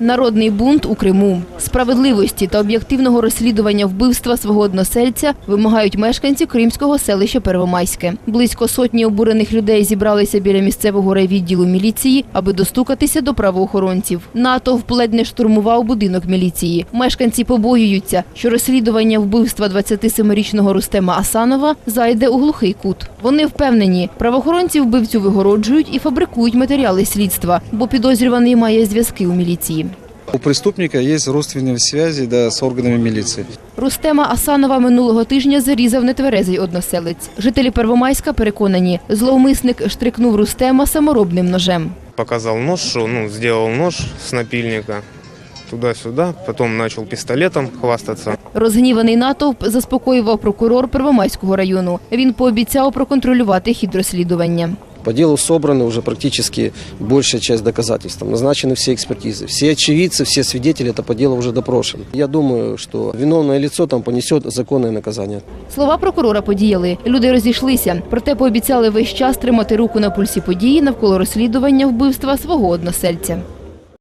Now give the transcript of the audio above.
Народний бунт у Криму. Справедливості та об'єктивного розслідування вбивства свого односельця вимагають мешканці кримського селища Первомайське. Близько сотні обурених людей зібралися біля місцевого райвідділу міліції, аби достукатися до правоохоронців. Натовп ледь не штурмував будинок міліції. Мешканці побоюються, що розслідування вбивства 27-річного Рустема Асанова зайде у глухий кут. Вони впевнені, правоохоронці вбивцю вигороджують і фабрикують матеріали слідства, бо підозрюваний має зв'язки у міліції. У преступника есть родственные связи да, с органами милиции. Рустема Асанова минулого тижня зарізав нетверезий односелець. Жителі Первомайська переконані, зловмисник штрикнув Рустема саморобним ножем. показал нож, что, ну, сделал нож с напильника туда-сюда, потом начал пистолетом хвастаться. Розгніваний натовп заспокоював прокурор Первомайського району. Він пообіцяв проконтролювати хід розслідування. По делу собраны уже практически большая часть доказательств. Там Назначены все экспертизы. Все очевидцы, все свидетели это по делу уже допрошены. Я думаю, что виновное лицо там понесет законное наказание. Слова прокурора подіяли. Люди розійшлися, проте пообіцяли весь час тримати руку на пульсі події навколо розслідування вбивства свого односельця.